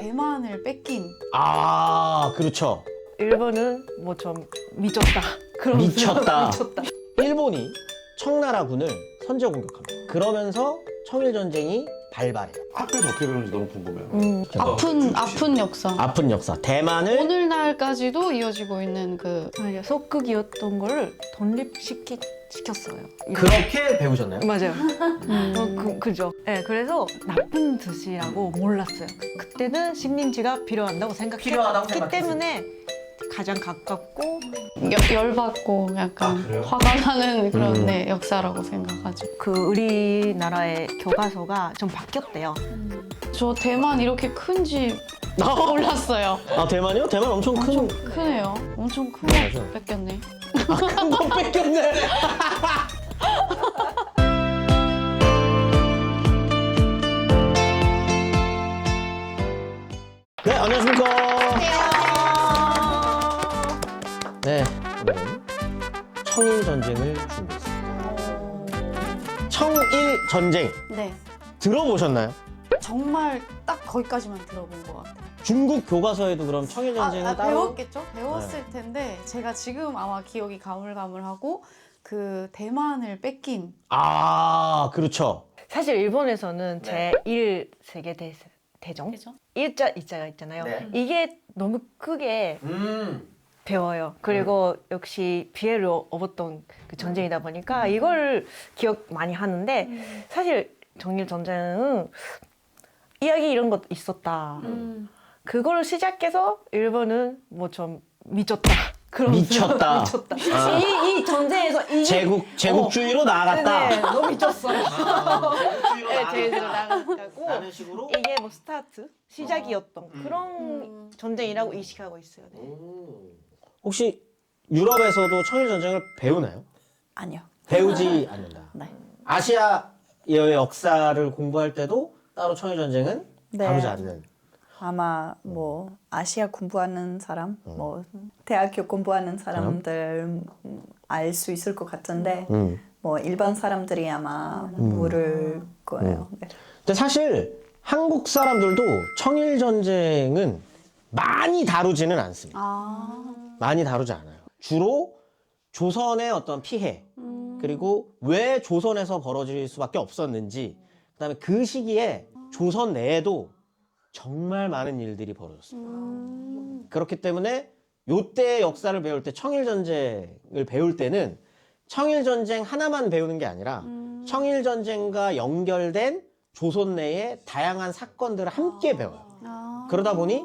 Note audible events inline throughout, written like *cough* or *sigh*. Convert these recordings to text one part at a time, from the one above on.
대만을 뺏긴 아, 그렇죠. 일본은 뭐 좀 미쳤다. 그런 미쳤다. 미쳤다. 일본이 청나라군을 선제 공격합니다. 그러면서 청일 전쟁이 발발해요. 학교에서 어떻게 배우는지 너무 궁금해요. 음. 아픈 아픈 역사. 아픈 역사. 대만을 오늘날까지도 이어지고 있는 그 맞아요. 속극이었던 걸 독립시키 시켰어요. 그렇게 배우셨나요? 맞아요. 음. 어, 그, 그죠. 네, 그래서 나쁜 뜻이라고 몰랐어요. 그- 그때는 식민지가 필요한다고 생각했기 필요하다고 생각했어요. 때문에 가장 가깝고 여- 열받고 약간 아? 화가 나는 그런 음. 네, 역사라고 생각하죠. 그 우리나라의 교과서가 좀 바뀌었대요. 저 대만 이렇게 큰지 *laughs* 몰랐어요. 아, 대만이요? 대만 엄청 큰. 엄청 크네요. 엄청 큰 맞아. 거 뺏겼네. 큰거 *laughs* 뺏겼네. 네, 안녕하십니까. 전쟁 네. 들어보셨나요? 정말 딱 거기까지만 들어본 것 같아요. 중국 교과서에도 그럼 청일 전쟁은 아, 아, 따로 배웠겠죠? 배웠을 텐데 제가 지금 아마 기억이 가물가물하고 그 대만을 뺏긴 아, 그렇죠. 사실 일본에서는 네. 제1 세계 대, 대전 그죠? 일자 이자가 있잖아요. 네. 이게 너무 크게 음. 배워요. 그리고 역시 피해를 얻었던 그 전쟁이다 보니까 이걸 기억 많이 하는데 사실 정일 전쟁은 이야기 이런 것 있었다. 음. 그걸 시작해서 일본은 뭐 좀 미쳤다. *laughs* 그런 미쳤다. *laughs* 미쳤다. 아. 이, 이 전쟁에서 이게 제국 제국주의로 나아갔다. 네, 너무 미쳤어요. 제국주의로 네, 라는 식으로. 이게 뭐 스타트 시작이었던 음. 그런 음. 전쟁이라고 인식하고 있어요. 네. 혹시 유럽에서도 청일 전쟁을 배우나요? 아니요. 배우지 *laughs* 않는다. 네. 아시아의 역사를 공부할 때도 따로 청일 전쟁은 네. 다루지 않는. 아마 뭐 아시아 공부하는 사람, 어. 뭐 대학교 공부하는 사람들 알 수 있을 것 같은데 음. 뭐 일반 사람들이 아마 모를 거예요. 네. 근데 사실 한국 사람들도 청일 전쟁은 많이 다루지는 않습니다. 아. 많이 다루지 않아요. 주로 조선의 어떤 피해 음. 그리고 왜 조선에서 벌어질 수밖에 없었는지 그다음에 그 시기에 조선 내에도 정말 많은 일들이 벌어졌습니다. 음. 그렇기 때문에 요때의 역사를 배울 때 청일 전쟁을 배울 때는 청일 전쟁 하나만 배우는 게 아니라 음. 청일 전쟁과 연결된 조선 내의 다양한 사건들을 함께 배워요. 아. 그러다 보니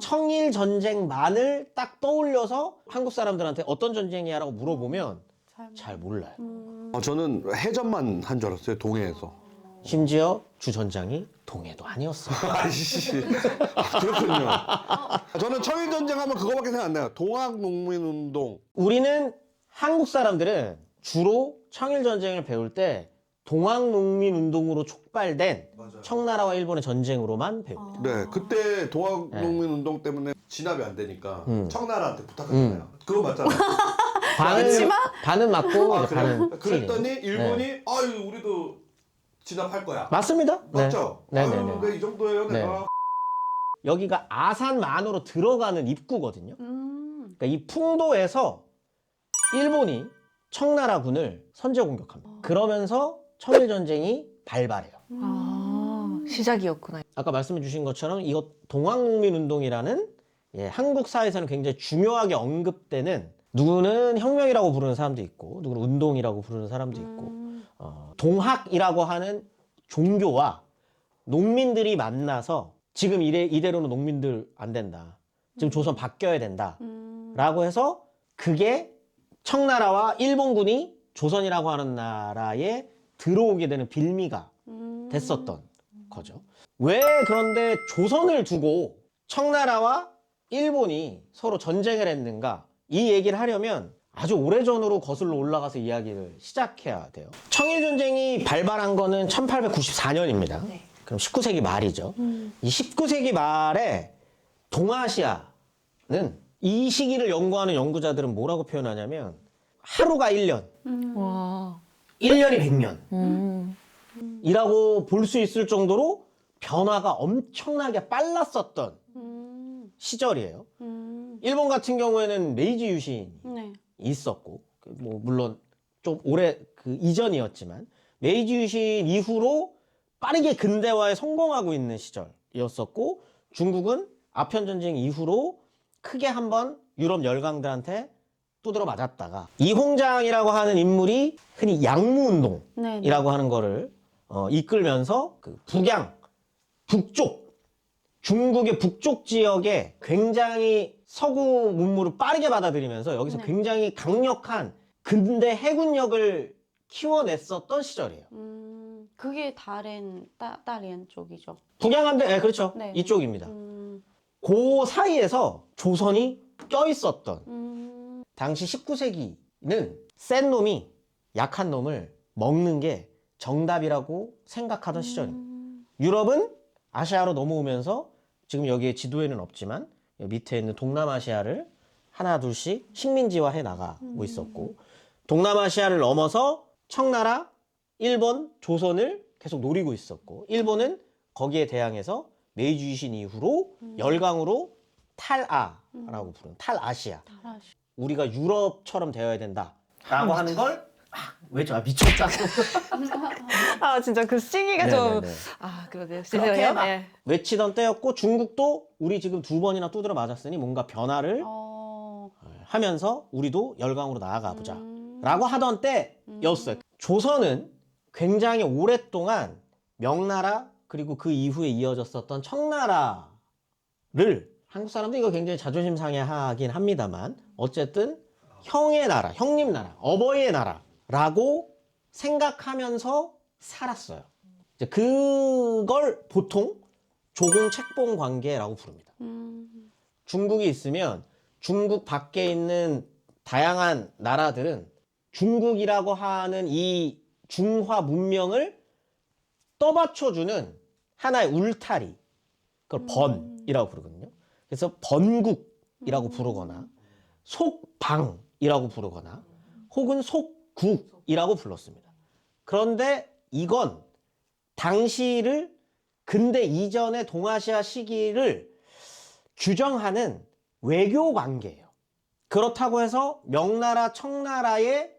청일 전쟁만을 딱 떠올려서 한국 사람들한테 어떤 전쟁이야라고 물어보면 잘잘 몰라요. 음. 어, 저는 해전만 한 줄 알았어요, 동해에서. 심지어 주 전장이 동해도 아니었어요. *laughs* 아이씨. 아, 그렇군요. 저는 청일 전쟁 하면 그거밖에 생각 안 나요. 동학 농민 운동. 우리는 한국 사람들은 주로 청일 전쟁을 배울 때 동학농민 운동으로 촉발된 청나라와 일본의 전쟁으로만 배워요. 네, 그때 동학농민운동 때문에 진압이 안 되니까 음. 청나라한테 부탁했잖아요. 그거 맞잖아요. *laughs* 반은 반은 맞고 아, 이제? 반은 그랬더니 틀린. 일본이 네. 아유 우리도 진압할 거야. 맞습니다. 네. 맞죠? 네, 네, 아유, 네. 네, 이 정도예요, 네. 내가. 여기가 아산만으로 들어가는 입구거든요. 음. 그러니까 이 풍도에서 일본이 청나라군을 선제 공격합니다. 그러면서 청일 전쟁이 발발해요. 아, 시작이었구나. 아까 말씀해 주신 것처럼 이것 동학농민 운동이라는 예, 한국 사회에서는 굉장히 중요하게 언급되는 누구는 혁명이라고 부르는 사람도 있고 누구는 운동이라고 부르는 사람도 있고 음. 어, 동학이라고 하는 종교와 농민들이 만나서 지금 이래, 이대로는 농민들 안 된다. 지금 조선 바뀌어야 된다. 음. 라고 해서 그게 청나라와 일본군이 조선이라고 하는 나라에 들어오게 되는 빌미가 음. 됐었던 거죠. 왜 그런데 조선을 두고 청나라와 일본이 서로 전쟁을 했는가? 이 얘기를 하려면 아주 오래전으로 거슬러 올라가서 이야기를 시작해야 돼요. 청일 전쟁이 발발한 거는 1894년입니다. 네. 그럼 19세기 말이죠. 음. 이 19세기 말에 동아시아는 이 시기를 연구하는 연구자들은 뭐라고 표현하냐면 하루가 1년, 와. 1년이 100년. 음. 이라고 볼 수 있을 정도로 변화가 엄청나게 빨랐었던 음, 시절이에요. 음, 일본 같은 경우에는 메이지 유신이 네. 있었고 그뭐 물론 좀 오래 그 이전이었지만 메이지 유신 이후로 빠르게 근대화에 성공하고 있는 시절이었었고 중국은 아편 전쟁 이후로 크게 한번 유럽 열강들한테 두드러 맞았다가 이홍장이라고 하는 인물이 흔히 양무운동이라고. 하는 거를 어, 이끌면서 그 북양 북쪽 중국의 북쪽 지역에 굉장히 서구 문물을 빠르게 받아들이면서 여기서 네. 굉장히 강력한 근대 해군력을 키워냈었던 시절이에요. 음, 그게 다른 따, 다른 쪽이죠. 북양함대, 네, 그렇죠. 네. 이쪽입니다. 음, 그 사이에서 조선이 껴있었던 음, 당시 19세기는 센 놈이 약한 놈을 먹는 게 정답이라고 생각하던 시절입니다. 음, 유럽은 아시아로 넘어오면서 지금 여기에 지도에는 없지만 밑에 있는 동남아시아를 하나 둘씩 식민지화해 나가고 있었고 동남아시아를 넘어서 청나라, 일본, 조선을 계속 노리고 있었고 일본은 거기에 대항해서 메이지 유신 이후로 열강으로 탈아라고 부르는 탈아시아. 우리가 유럽처럼 되어야 된다라고 하는 걸 막 외쳐 아, 미쳤다 *laughs* 아 진짜 그 시기가 좀 네네네. 아 그러네요. 그렇게. 막 네. 외치던 때였고 중국도 우리 지금 두 번이나 두드려 맞았으니 뭔가 변화를 어, 하면서 우리도 열강으로 나아가 보자. 음, 라고 하던 때였어요. 조선은 굉장히 오랫동안 명나라 그리고 그 이후에 이어졌었던 청나라를 한국 사람도 이거 굉장히 자존심 상해하긴 합니다만 어쨌든 형의 나라, 형님 나라, 어버이의 나라라고 생각하면서 살았어요. 이제 그걸 보통 조공 책봉 관계라고 부릅니다. 음, 중국이 있으면 중국 밖에 있는 다양한 나라들은 중국이라고 하는 이 중화 문명을 떠받쳐주는 하나의 울타리, 그걸 번이라고 부르거든요. 그래서 번국이라고 부르거나 속방이라고 부르거나 혹은 속국이라고 불렀습니다. 그런데 이건 당시를 근대 이전의 동아시아 시기를 규정하는 외교 관계예요. 그렇다고 해서 명나라, 청나라의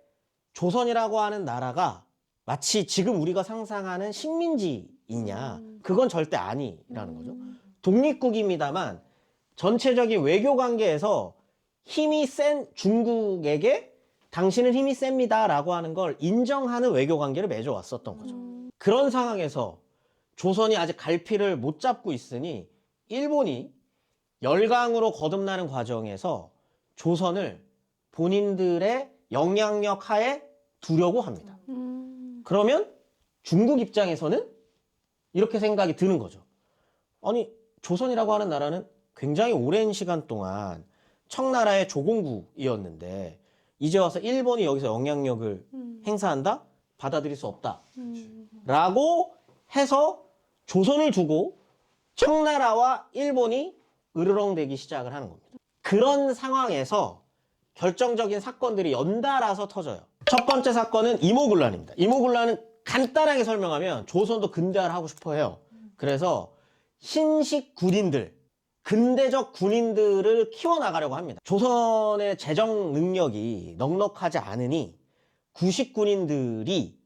조선이라고 하는 나라가 마치 지금 우리가 상상하는 식민지이냐? 그건 절대 아니라는 거죠. 독립국입니다만 전체적인 외교 관계에서 힘이 센 중국에게 당신은 힘이 셉니다 라고 하는 걸 인정하는 외교 관계를 맺어왔었던 거죠. 그런 상황에서 조선이 아직 갈피를 못 잡고 있으니 일본이 열강으로 거듭나는 과정에서 조선을 본인들의 영향력 하에 두려고 합니다. 음, 그러면 중국 입장에서는 이렇게 생각이 드는 거죠. 아니, 조선이라고 하는 나라는 굉장히 오랜 시간 동안 청나라의 조공국이었는데 이제 와서 일본이 여기서 영향력을 음, 행사한다? 받아들일 수 없다. 음, 라고 해서 조선을 두고 청나라와 일본이 으르렁대기 시작을 하는 겁니다. 그런 상황에서 결정적인 사건들이 연달아서 터져요. 첫 번째 사건은 이모군란입니다. 이모군란은 간단하게 설명하면 조선도 근대화를 하고 싶어 해요. 그래서 신식 군인들, 근대적 군인들을 키워나가려고 합니다. 조선의 재정 능력이 넉넉하지 않으니 구식 군인들이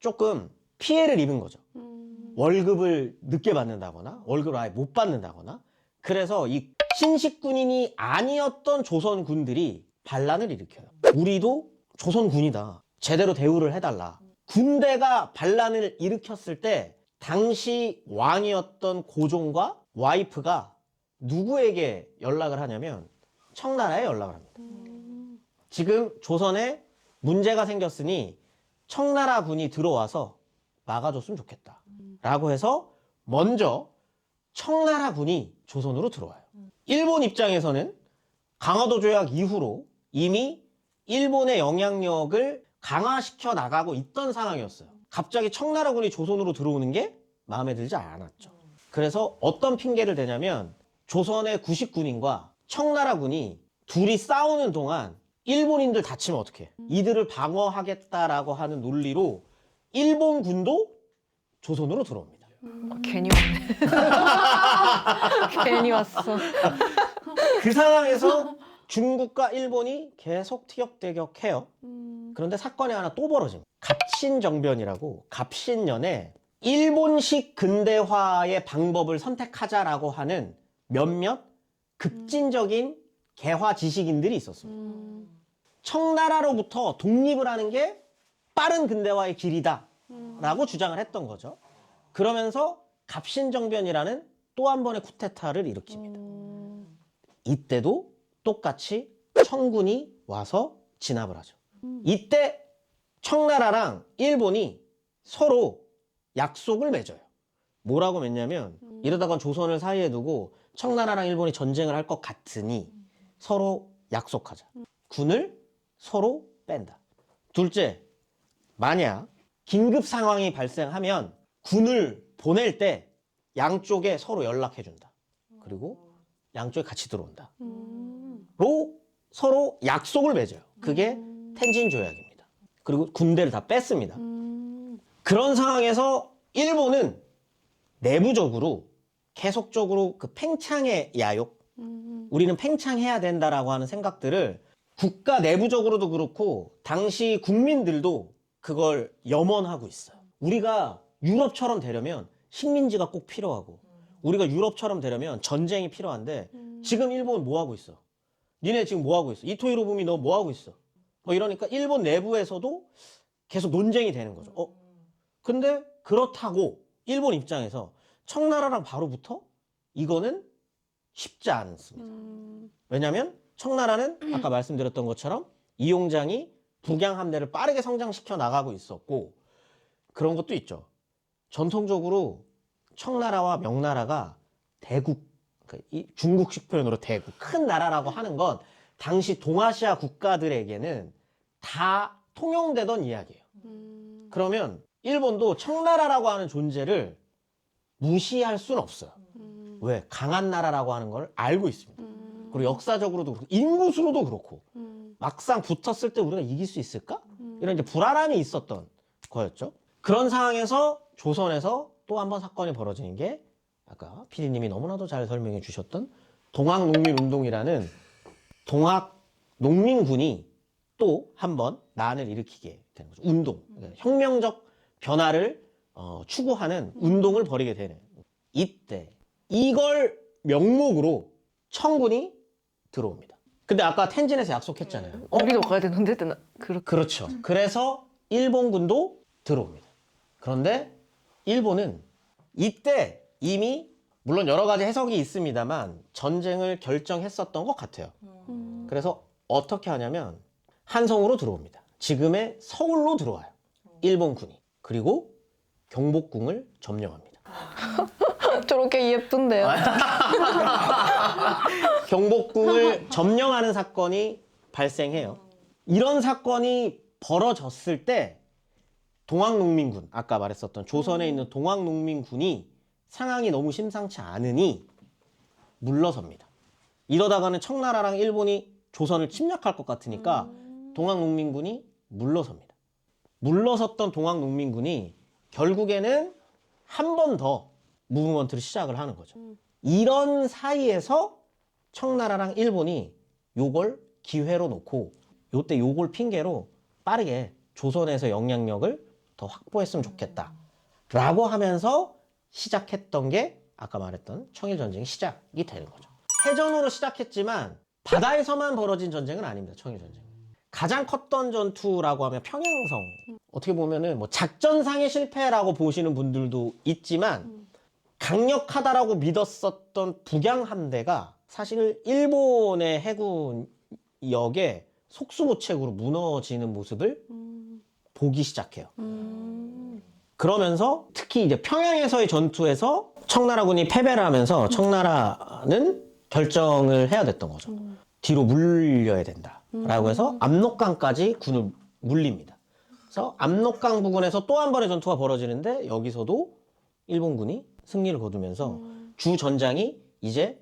조금 피해를 입은 거죠. 음, 월급을 늦게 받는다거나 월급을 아예 못 받는다거나 그래서 이 신식 군인이 아니었던 조선 군들이 반란을 일으켜요. 우리도 조선 군이다. 제대로 대우를 해달라. 군대가 반란을 일으켰을 때 당시 왕이었던 고종과 와이프가 누구에게 연락을 하냐면 청나라에 연락을 합니다. 음, 지금 조선에 문제가 생겼으니 청나라 군이 들어와서 막아줬으면 좋겠다. 라고 해서 먼저 청나라 군이 조선으로 들어와요. 일본 입장에서는 강화도 조약 이후로 이미 일본의 영향력을 강화시켜 나가고 있던 상황이었어요. 갑자기 청나라 군이 조선으로 들어오는 게 마음에 들지 않았죠. 그래서 어떤 핑계를 대냐면 조선의 구식군인과 청나라 군이 둘이 싸우는 동안 일본인들 다치면 어떡해. 이들을 방어하겠다라고 하는 논리로 일본군도 조선으로 들어옵니다. 어, 괜히 왔네. *laughs* 괜히 왔어. 그 상황에서 중국과 일본이 계속 티격태격해요. 음. 그런데 사건이 하나 또 벌어집니다. 갑신정변이라고 갑신년에 일본식 근대화의 방법을 선택하자라고 하는 몇몇 급진적인 개화 지식인들이 있었습니다. 음. 청나라로부터 독립을 하는 게 빠른 근대화의 길이다 라고 주장을 했던 거죠. 그러면서 갑신정변이라는 또 한 번의 쿠데타를 일으킵니다. 음. 이때도 똑같이 청군이 와서 진압을 하죠. 이때 청나라랑 일본이 서로 약속을 맺어요. 뭐라고 맺냐면 이러다가 조선을 사이에 두고 청나라랑 일본이 전쟁을 할 것 같으니 서로 약속하자. 군을 서로 뺀다. 둘째, 만약 긴급 상황이 발생하면 군을 보낼 때 양쪽에 서로 연락해 준다. 그리고 양쪽에 같이 들어온다. 음. 로 서로 약속을 맺어요. 그게 텐진 조약입니다. 그리고 군대를 다 뺐습니다. 음. 그런 상황에서 일본은 내부적으로 계속적으로 그 팽창의 야욕, 음. 우리는 팽창해야 된다라고 하는 생각들을 국가 내부적으로도 그렇고 당시 국민들도 그걸 염원하고 있어요. 우리가 유럽처럼 되려면 식민지가 꼭 필요하고 우리가 유럽처럼 되려면 전쟁이 필요한데 지금 일본 뭐 하고 있어? 니네 지금 뭐 하고 있어? 이토이로 붐이 너뭐 하고 있어? 뭐 이러니까 일본 내부에서도 계속 논쟁이 되는 거죠. 어? 근데 그렇다고 일본 입장에서 청나라랑 바로 붙어? 이거는 쉽지 않습니다. 음. 왜냐하면 청나라는 아까 말씀드렸던 것처럼 이용장이 북양 함대를 빠르게 성장시켜 나가고 있었고 그런 것도 있죠. 전통적으로 청나라와 명나라가 대국, 그러니까 이 중국식 표현으로 대국, 큰 나라라고 하는 건 당시 동아시아 국가들에게는 다 통용되던 이야기예요. 음. 그러면 일본도 청나라라고 하는 존재를 무시할 수는 없어요. 음. 왜? 강한 나라라고 하는 걸 알고 있습니다. 음. 그리고 역사적으로도 그렇고 인구수로도 그렇고 음. 막상 붙었을 때 우리가 이길 수 있을까? 음. 이런 이제 불안함이 있었던 거였죠. 그런 상황에서 조선에서 또 한 번 사건이 벌어지는 게 아까 피디님이 너무나도 잘 설명해 주셨던 동학농민운동이라는 동학 농민군이 또 한 번 난을 일으키게 되는 거죠. 운동, 그러니까 혁명적 변화를 어, 추구하는 운동을 벌이게 되는 이때 이걸 명목으로 청군이 들어옵니다. 근데 아까 텐진에서 약속했잖아요. 어? 우리도 가야 되는데 나 그렇게 그렇죠. 그래서 일본군도 들어옵니다. 그런데 일본은 이때 이미 물론 여러 가지 해석이 있습니다만 전쟁을 결정했었던 것 같아요. 음. 그래서 어떻게 하냐면 한성으로 들어옵니다. 지금의 서울로 들어와요. 일본군이. 그리고 경복궁을 점령합니다. *laughs* 저렇게 예쁜데요. *laughs* 경복궁을 점령하는 사건이 발생해요. 이런 사건이 벌어졌을 때 동학농민군, 아까 말했었던 조선에 있는 동학농민군이 상황이 너무 심상치 않으니 물러섭니다. 이러다가는 청나라랑 일본이 조선을 침략할 것 같으니까 동학농민군이 물러섭니다. 물러섰던 동학농민군이 결국에는 한 번 더 무브먼트를 시작을 하는 거죠. 이런 사이에서 청나라랑 일본이 요걸 기회로 놓고 요때 요걸 핑계로 빠르게 조선에서 영향력을 더 확보했으면 좋겠다. 라고 하면서 시작했던 게 아까 말했던 청일 전쟁이 시작이 되는 거죠. 해전으로 시작했지만 바다에서만 벌어진 전쟁은 아닙니다. 청일 전쟁. 가장 컸던 전투라고 하면 평양성. 어떻게 보면은 뭐 작전상의 실패라고 보시는 분들도 있지만 강력하다라고 믿었었던 북양 함대가 사실 일본의 해군 역에 속수무책으로 무너지는 모습을 음. 보기 시작해요. 음. 그러면서 특히 이제 평양에서의 전투에서 청나라군이 패배를 하면서 청나라는 결정을 해야 됐던 거죠. 뒤로 물려야 된다라고 해서 압록강까지 군을 물립니다. 그래서 압록강 부근에서 또 한 번의 전투가 벌어지는데 여기서도 일본군이 승리를 거두면서 주 전장이 이제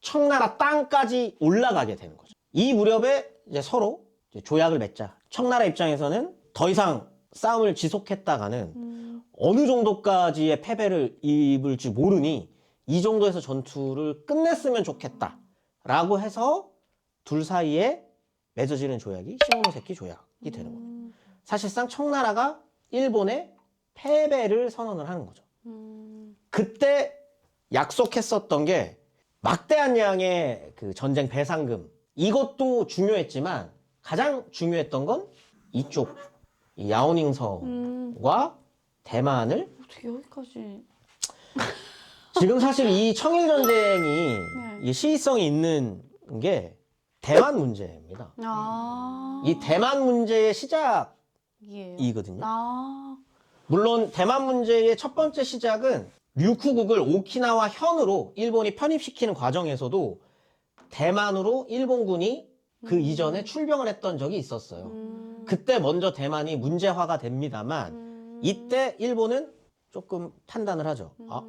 청나라 땅까지 올라가게 되는 거죠. 이 무렵에 이제 서로 이제 조약을 맺자. 청나라 입장에서는 더 이상 싸움을 지속했다가는 어느 정도까지의 패배를 입을지 모르니 이 정도에서 전투를 끝냈으면 좋겠다 라고 해서 둘 사이에 맺어지는 조약이 시모노세키 조약이 되는 겁니다. 사실상 청나라가 일본의 패배를 선언을 하는 거죠. 그때 약속했었던 게 막대한 양의 그 전쟁 배상금 이것도 중요했지만 가장 중요했던 건 이쪽 이 야오닝성과 대만을 어떻게 여기까지 *laughs* 지금 사실 이 청일 전쟁이 이 시의성이 있는 게 대만 문제입니다. 아 이 대만 문제의 시작 이거든요. 아 물론 대만 문제의 첫 번째 시작은 류쿠국을 오키나와 현으로 일본이 편입시키는 과정에서도 대만으로 일본군이 그 이전에 출병을 했던 적이 있었어요. 음. 그때 먼저 대만이 문제화가 됩니다만 음. 이때 일본은 조금 판단을 하죠. 아,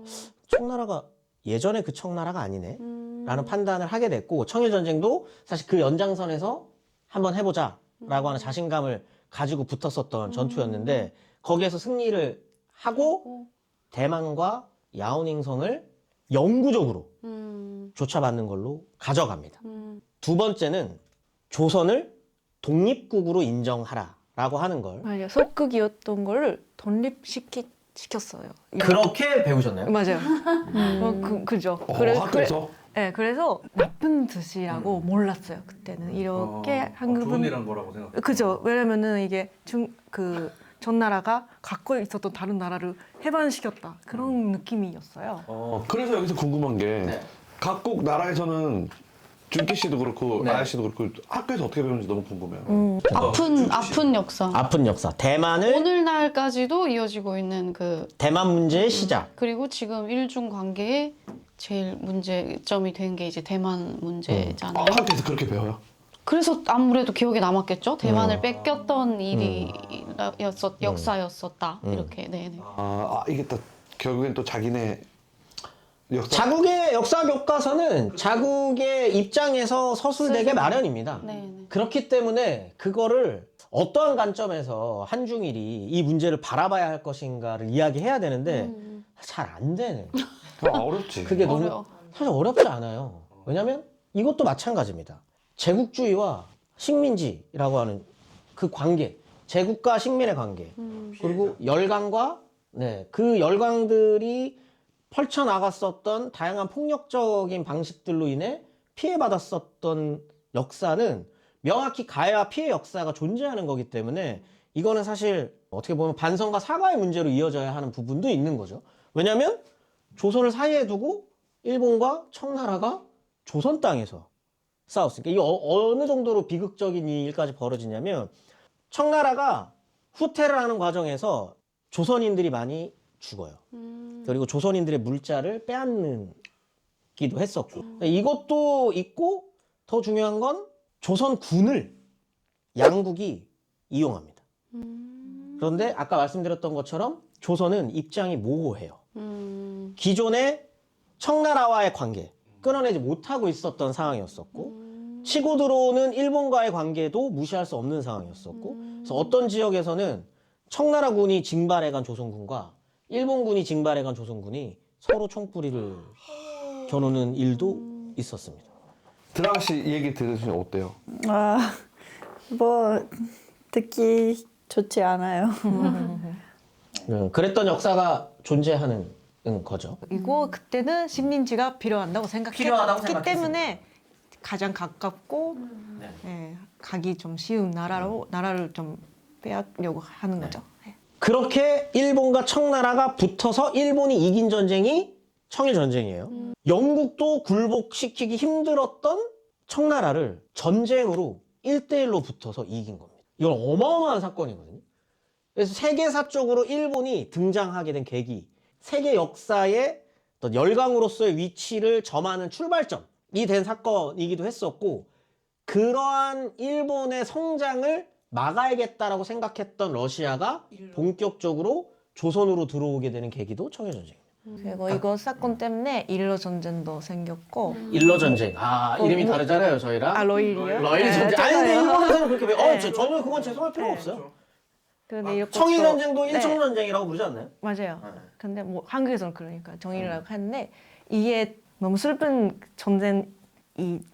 청나라가 예전에 그 청나라가 아니네. 음. 라는 판단을 하게 됐고 청일 전쟁도 사실 그 연장선에서 한번 해보자 라고 하는 자신감을 가지고 붙었었던 전투였는데 거기에서 승리를 하고 대만과 야오닝성을 영구적으로 음. 조차받는 걸로 가져갑니다. 음. 두 번째는 조선을 독립국으로 인정하라라고 하는 걸 맞아요. 속극이었던 거를 독립시키 시켰어요. 그렇게 배우셨나요? 맞아요. *laughs* 어, 그, 그죠. 어, 그래- 학교에서 네, 그래서 나쁜 뜻이라고 몰랐어요. 그때는 이렇게 어, 한국은 좋은 일한 거라고 생각. 그죠. 왜냐면은 이게 중 그 전나라가 갖고 있었던 다른 나라를 해방시켰다 그런 느낌이었어요. 어, 그래서 여기서 궁금한 게 네. 각국 나라에서는 준기 씨도 그렇고 네. 아야 씨도 그렇고 학교에서 어떻게 배우는지 너무 궁금해요. 음. 아픈 아픈 역사. 아픈 역사 대만을 오늘날까지도 이어지고 있는 그 대만 문제의 시작 그리고 지금 일중 관계에 제일 문제점이 된 게 이제 대만 문제잖아요. 아, 학교에서 그렇게 배워요? 그래서 아무래도 기억에 남았겠죠. 대만을 음. 뺏겼던 일이었었 역사였었다. 음. 이렇게 네네. 아, 아, 이게 또 결국엔 또 자기네 역사 자국의 역사 교과서는 자국의 입장에서 서술되게 마련입니다. 네네. 그렇기 때문에 그거를 어떠한 관점에서 한중일이 이 문제를 바라봐야 할 것인가를 이야기해야 되는데 음. 잘안 되는. 아, 어렵지. 그게 너무 어려워. 사실 어렵지 않아요. 왜냐하면 이것도 마찬가지입니다. 제국주의와 식민지라고 하는 그 관계, 제국과 식민의 관계, 음. 그리고 열강과 네, 그 열강들이 펼쳐 나갔었던 다양한 폭력적인 방식들로 인해 피해받았었던 역사는 명확히 가해와 피해 역사가 존재하는 거기 때문에 이거는 사실 어떻게 보면 반성과 사과의 문제로 이어져야 하는 부분도 있는 거죠. 왜냐하면 조선을 사이에 두고 일본과 청나라가 조선 땅에서 싸웠으니까 이게 어, 느 정도로 비극적인 일까지 벌어지냐면 청나라가 후퇴를 하는 과정에서 조선인들이 많이 죽어요. 음. 그리고 조선인들의 물자를 빼앗는 기도 했었고 이것도 있고 더 중요한 건 조선군을 양국이 이용합니다. 음. 그런데 아까 말씀드렸던 것처럼 조선은 입장이 모호해요. 음. 기존의 청나라와의 관계 끊어내지 못하고 있었던 상황이었었고 음. 치고 들어오는 일본과의 관계도 무시할 수 없는 상황이었었고 그래서 어떤 지역에서는 청나라군이 징발해간 조선군과 일본군이 징발해간 조선군이 서로 총뿌리를 겨누는 일도 있었습니다. 드라마 씨 얘기 들으시면 어때요? 아, 뭐 듣기 좋지 않아요. 음, 그랬던 역사가 존재하는 거죠. 그리고 그때는 식민지가 필요한다고 필요하다고 생각했기 생각했습니다. 때문에 가장 가깝고 네. 예, 가기 좀 쉬운 나라로 나라를 좀 빼앗려고 하는 거죠. 예. 그렇게 일본과 청나라가 붙어서 일본이 이긴 전쟁이 청일 전쟁이에요. 영국도 굴복시키기 힘들었던 청나라를 전쟁으로 1대1로 붙어서 이긴 겁니다. 이건 어마어마한 사건이거든요. 그래서 세계사적으로 일본이 등장하게 된 계기, 세계 역사의 어떤 열강으로서의 위치를 점하는 출발점이 된 사건이기도 했었고, 그러한 일본의 성장을 막아야겠다라고 생각했던 러시아가 본격적으로 조선으로 들어오게 되는 계기도 청일전쟁입니다. 그리고 이거 사건 때문에 일러 전쟁도 생겼고 일러 전쟁. 아, 어, 이름이 뭐- 다르잖아요, 저희랑. 아 러일이요? 러일 네, 전쟁. 아니, 근데. 일본에서는 그렇게, 배- 어, 네. 저, 전혀 그건 죄송할 필요가 네. 없어요. 근데 이것도 청일 전쟁도 네. 일청 전쟁이라고 부르지 않나요? 맞아요. 네. 근데 뭐 한국에서는 그러니까 정의라고 하는데 이게 너무 슬픈 전쟁이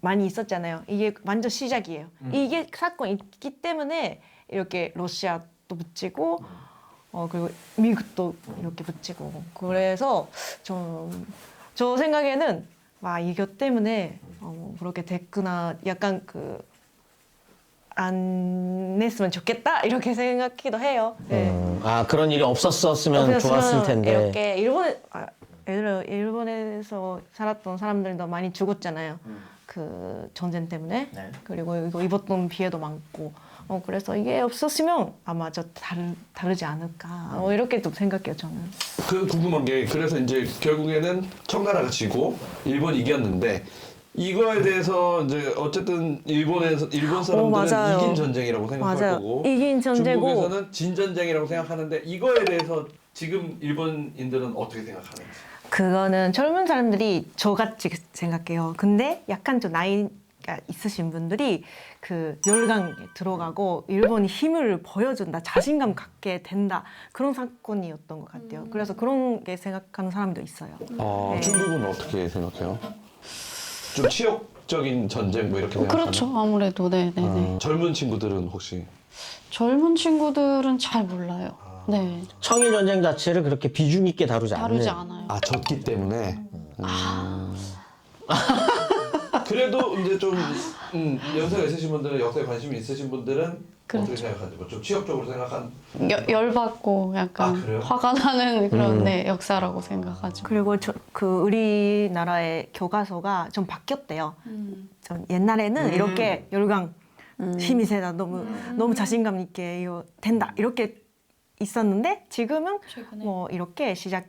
많이 있었잖아요. 이게 완전 시작이에요. 이게 사건이 있기 때문에 이렇게 러시아도 붙이고 어 그리고 미국도 이렇게 붙이고 그래서 좀 저 생각에는 와 이거 때문에 어, 그렇게 됐구나 약간 그 안 했으면 좋겠다 이렇게 생각기도 해요. 네. 음, 아 그런 일이 없었었으면 없었으면 좋았을 텐데. 이렇게 일본 아, 예를 들어 일본에서 살았던 사람들도 많이 죽었잖아요. 그 전쟁 때문에 네. 그리고 이거 입었던 피해도 많고 어 그래서 이게 없었으면 아마 저 다르 다르지 않을까 어, 이렇게 또 생각해요 저는. 그 궁금한 게 그래서 이제 결국에는 청나라가 지고 일본 이 이겼는데 이거에 대해서 이제 어쨌든 일본에서 일본 사람들은 맞아요. 이긴 전쟁이라고 생각할 맞아요. 거고 이긴 전쟁이고. 중국에서는 진 전쟁이라고 생각하는데 이거에 대해서 지금 일본인들은 어떻게 생각하는지 그거는 젊은 사람들이 저같이 생각해요. 근데 약간 좀 나이가 있으신 분들이 그 열강에 들어가고 일본이 힘을 보여준다, 자신감 갖게 된다 그런 사건이었던 것 같아요. 그래서 그런 게 생각하는 사람도 있어요. 어, 네. 중국은 어떻게 생각해요? 좀 치욕적인 전쟁 뭐 이렇게 생각하나요? 그렇죠. 아무래도 네, 네, 네. 어, 젊은 친구들은 혹시 젊은 친구들은 잘 몰라요. 네, 청일 전쟁 자체를 그렇게 비중 있게 다루지 않는. 다루지 않아요. 아 졌기 때문에 음. *laughs* 그래도 이제 좀 음, 연세가 있으신 분들은 역사에 관심이 있으신 분들은 어떻게 그렇죠. 생각하는지 뭐좀 치욕적으로 생각한 여- 열받고 약간 아, 그래요? 화가 나는 그런 음. 네, 역사라고 생각하죠. 그리고 저, 그 우리나라의 교과서가 좀 바뀌었대요. 음. 좀 옛날에는 음. 이렇게 열강 힘이 세다 너무 너무 자신감 있게 이거 된다 이렇게 있었는데 지금은 최근에 뭐 이렇게 시작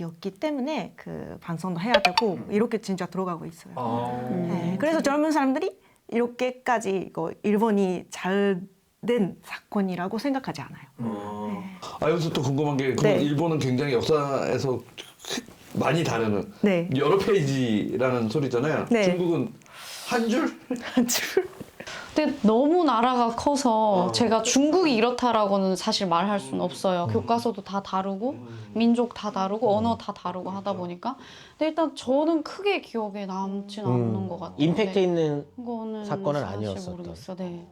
이었기 때문에 그 반성도 해야 되고 이렇게 진짜 들어가고 있어요. 네, 그래서 젊은 사람들이 이렇게까지 이거 일본이 잘 된 사건이라고 생각하지 않아요. 아 여기서 또 궁금한 게 그럼 네. 일본은 굉장히 역사에서 많이 다루는 네. 여러 페이지라는 소리잖아요. 네. 중국은 한 줄? 근데 너무 나라가 커서 제가 중국이 이렇다라고는 사실 말할 수는 없어요. 교과서도 다 다르고 민족 다 다르고 언어 다 다르고 하다 보니까. 근데 일단 저는 크게 기억에 남진 않는 것 같아요. 임팩트 네. 있는 그거는 사건은 사실 아니었었던. 모르겠어. 네.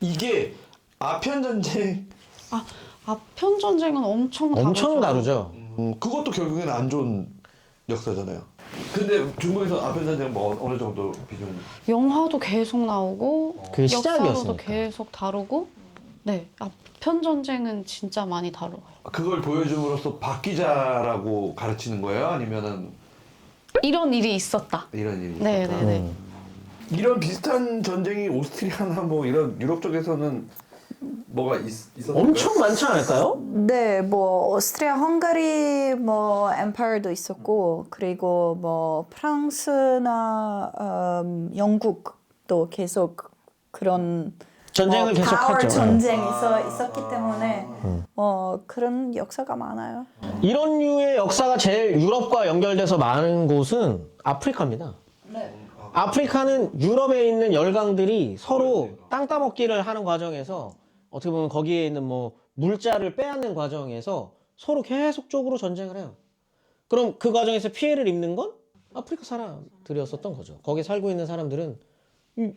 이게 아편 전쟁 아 아편 전쟁은 엄청 엄청 다르죠. 다르죠. 음, 그것도 결국에는 안 좋은 역사잖아요. 근데 중국에서 아편 전쟁 뭐 어느 정도 비중? 영화도 계속 나오고 그게 역사로도 시작이었으니까. 계속 다루고. 네. 아편 전쟁은 진짜 많이 다뤄요. 그걸 보여줌으로써 바뀌자라고 가르치는 거예요? 아니면은 이런 일이 있었다. 이런 일이 네, 있었다? 네, 네. 음. 이런 비슷한 전쟁이 오스트리아나 뭐 이런 유럽 쪽에서는 뭐가 있, 있었을까요? 엄청 많지 않을까요? 네, 뭐 오스트리아, 헝가리 뭐 엠파이어도 있었고 그리고 뭐 프랑스나 음, 영국도 계속 그런 전쟁을 뭐 파워 계속하죠. 네. 전쟁이 있어 있었기 때문에 뭐 그런 역사가 많아요. 이런 류의 역사가 제일 유럽과 연결돼서 많은 곳은 아프리카입니다. 아프리카는 유럽에 있는 열강들이 서로 땅 따먹기를 하는 과정에서 어떻게 보면 거기에 있는 뭐 물자를 빼앗는 과정에서 서로 계속적으로 전쟁을 해요. 그럼 그 과정에서 피해를 입는 건 아프리카 사람들이었었던 거죠. 거기 살고 있는 사람들은 이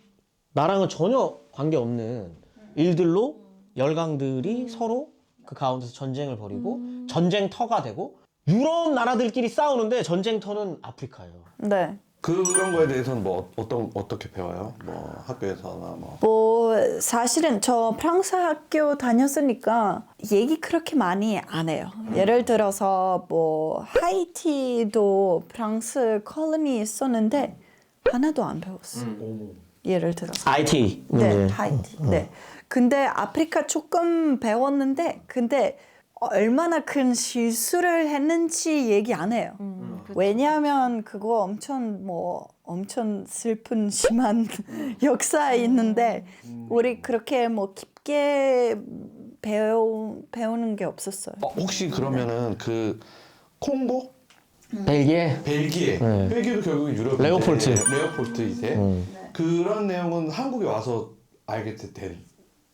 나랑은 전혀 관계없는 일들로 열강들이 서로 그 가운데서 전쟁을 벌이고 전쟁터가 되고 유럽 나라들끼리 싸우는데 전쟁터는 아프리카예요. 네. 그런 거에 대해서는 뭐 어떤 어떻게 배워요? 뭐 학교에서나 뭐 뭐 사실은 저 프랑스 학교 다녔으니까 얘기 그렇게 많이 안 해요. 예를 들어서 뭐 하이티도 프랑스 콜로니 있었는데 하나도 안 배웠어. 요 예를 들어서. IT 네, 문제. 하이티. 네. 근데 아프리카 조금 배웠는데 근데 얼마나 큰 실수를 했는지 얘기 안 해요. 음, 그- 왜냐하면 그거 엄청 뭐 엄청 슬픈 심한 *laughs* 역사 있는데 우리 그렇게 뭐 깊게 배우 배우는 게 없었어요. 어, 혹시 그러면은 그 콩고 벨기에 벨기에 네. 벨기에도 결국은 유럽 레오폴트. 레오폴트 이세 음. 그런 내용은 한국에 와서 알게 되- 된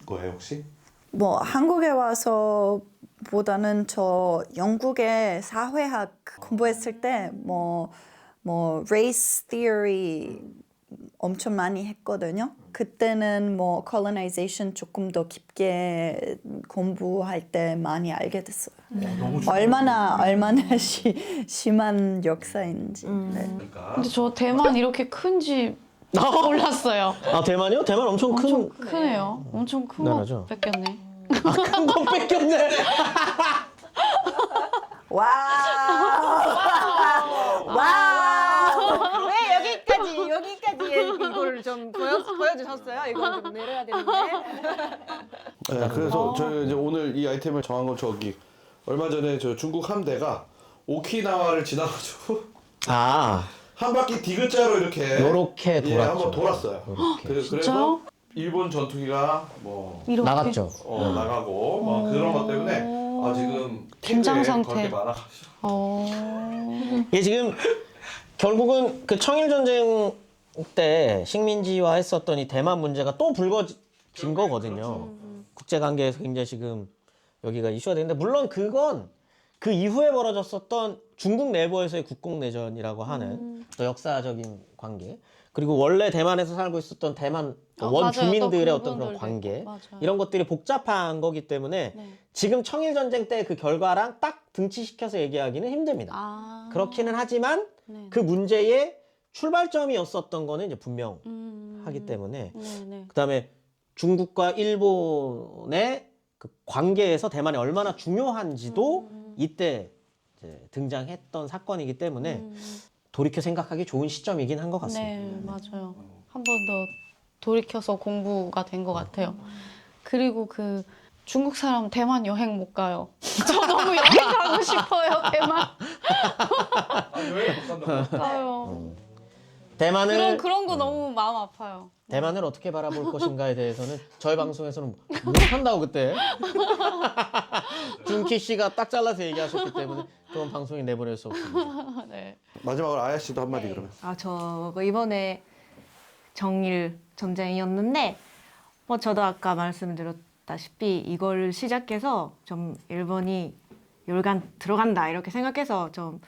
거예요 혹시? 뭐 한국에 와서 보다는 저 영국의 사회학 공부했을 때뭐뭐 race theory 엄청 많이 했거든요. 그때는 뭐 colonization 조금 더 깊게 공부할 때 많이 알게 됐어요. 얼마나 얼마나 *laughs* 시, 심한 역사인지. 네. 근데 저 대만 이렇게 큰지 *laughs* 몰랐어요. 아 대만이요? 대만 엄청 큰 엄청 크네요. 엄청 큰거 나라죠. 뺏겼네. 큰거 뺏겼네. *laughs* 와. 와. 왜 여기까지 여기까지 이거를 좀 보여 보여주셨어요? 이거 좀 내려야 되는데. 네, 그래서 저희 이제 오늘 이 아이템을 정한 건 저기 얼마 전에 저 중국 함대가 오키나와를 지나가지고 아 한 바퀴 디귿자로 이렇게 요렇게 예, 돌았죠. 한번 돌았어요. 요렇게. 그? 그래서 일본 전투기가 뭐 이렇게 나갔죠. 어, 나가고 막 그런 것 때문에 아 지금 긴장 TV에 상태. 어. *laughs* 이게 지금 결국은 그 청일 전쟁 때 식민지화 했었던 이 대만 문제가 또 불거진 거거든요. 국제 관계에서 굉장히 지금 여기가 이슈가 되는데 물론 그건 그 이후에 벌어졌었던 중국 내부에서의 국공 내전이라고 하는 또 역사적인 관계 그리고 원래 대만에서 살고 있었던 대만 아, 원 맞아요. 주민들의 또 어떤 그런 그분들도 관계 있고. 맞아요. 이런 것들이 복잡한 거기 때문에 네. 지금 청일 전쟁 때 그 결과랑 딱 등치시켜서 얘기하기는 힘듭니다. 아. 그렇기는 하지만 네. 그 문제의 출발점이었었던 거는 이제 분명하기 음. 때문에 네, 네. 그다음에 중국과 일본의 그 관계에서 대만이 얼마나 중요한지도 음. 이때 이제 등장했던 사건이기 때문에 음. 돌이켜 생각하기 좋은 시점이긴 한 것 같습니다. 네, 맞아요. 한 번 더 돌이켜서 공부가 된 것 같아요. 그리고 그 중국 사람 대만 여행 못 가요. *laughs* 저 너무 여행 가고 싶어요, 대만. *laughs* 못 가요. 대만을 그런 그런 거 너무 마음 아파요. 대만을 어떻게 바라볼 *laughs* 것인가에 대해서는 저희 방송에서는 못한다고 그때 *laughs* 준키 씨가 딱 잘라서 얘기하셨기 때문에 그런 방송에 내보낼 수 없습니다. *laughs* 네. 마지막으로 아야 씨도 한마디 그러면. 아, 저 이번에 정일 전쟁이었는데 뭐 저도 아까 말씀드렸다시피 이걸 시작해서 좀 일본이 열간 들어간다 이렇게 생각해서 좀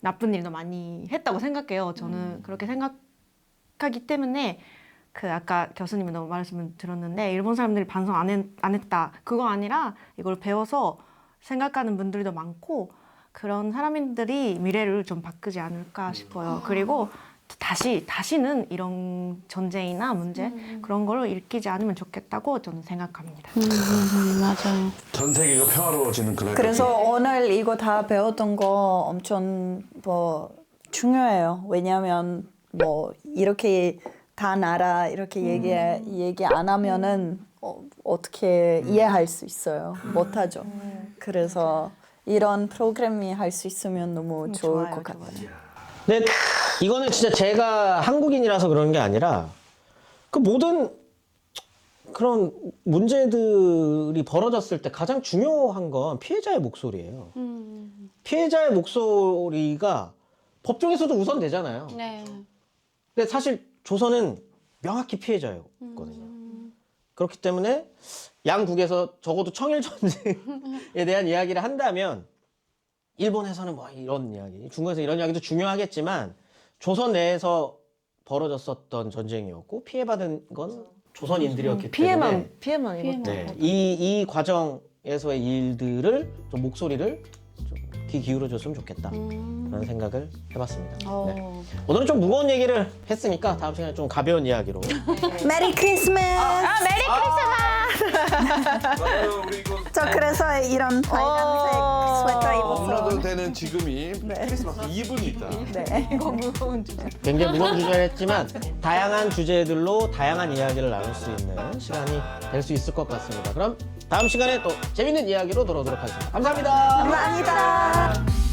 나쁜 일도 많이 했다고 생각해요. 저는 그렇게 생각하기 때문에 그 아까 교수님이 너무 말씀을 들었는데 일본 사람들이 반성 안, 했, 안 했다 그거 아니라 이걸 배워서 생각하는 분들도 많고 그런 사람들이 미래를 좀 바꾸지 않을까 싶어요. 그리고 다시 다시는 이런 전쟁이나 문제 그런 걸로 일으키지 않으면 좋겠다고 저는 생각합니다. 음, 맞아요. 전 세계가 평화로워지는 그날. 그래서 오늘 이거 다 배웠던 거 엄청 뭐 중요해요. 왜냐하면 뭐 이렇게 다 나라 이렇게 얘기 얘기 안 하면은 어, 어떻게 이해할 수 있어요? 못하죠. 그래서 이런 프로그램이 할 수 있으면 너무 좋을 좋아요, 것 같아요. 근데 이거는 진짜 제가 한국인이라서 그런 게 아니라 그 모든 그런 문제들이 벌어졌을 때 가장 중요한 건 피해자의 목소리예요. 음, 피해자의 목소리가 법정에서도 우선되잖아요. 네. 근데 사실 조선은 명확히 피해자였거든요. 그렇기 때문에 양국에서 적어도 청일 전쟁에 대한 이야기를 한다면 일본에서는 뭐 이런 이야기, 중국에서 이런 이야기도 중요하겠지만 조선 내에서 벌어졌었던 전쟁이었고 피해받은 건 조선인들이었기 때문에 피해만 피해만 피해만. 입었죠. 네, 이, 이 과정에서의 일들을 좀 목소리를 좀 귀 기울여줬으면 좋겠다. 음. 라는 생각을 해봤습니다. 네. 어. 오늘은 좀 무거운 얘기를 했으니까 다음 시간에 좀 가벼운 이야기로 메리 크리스마스. 메리 맞아요. 우리 이거 저 그래서 이런 빨간색 스웨터 입었어. 아무래도 되는 지금이 크리스마스 이브니 있다. 네. 이거 무거운 주제. 굉장히 무거운 주제를 했지만 다양한 주제들로 다양한 이야기를 나눌 수 있는 시간이 될 수 있을 것 같습니다. 그럼 다음 시간에 또 재밌는 이야기로 돌아오도록 하겠습니다. 감사합니다. 감사합니다.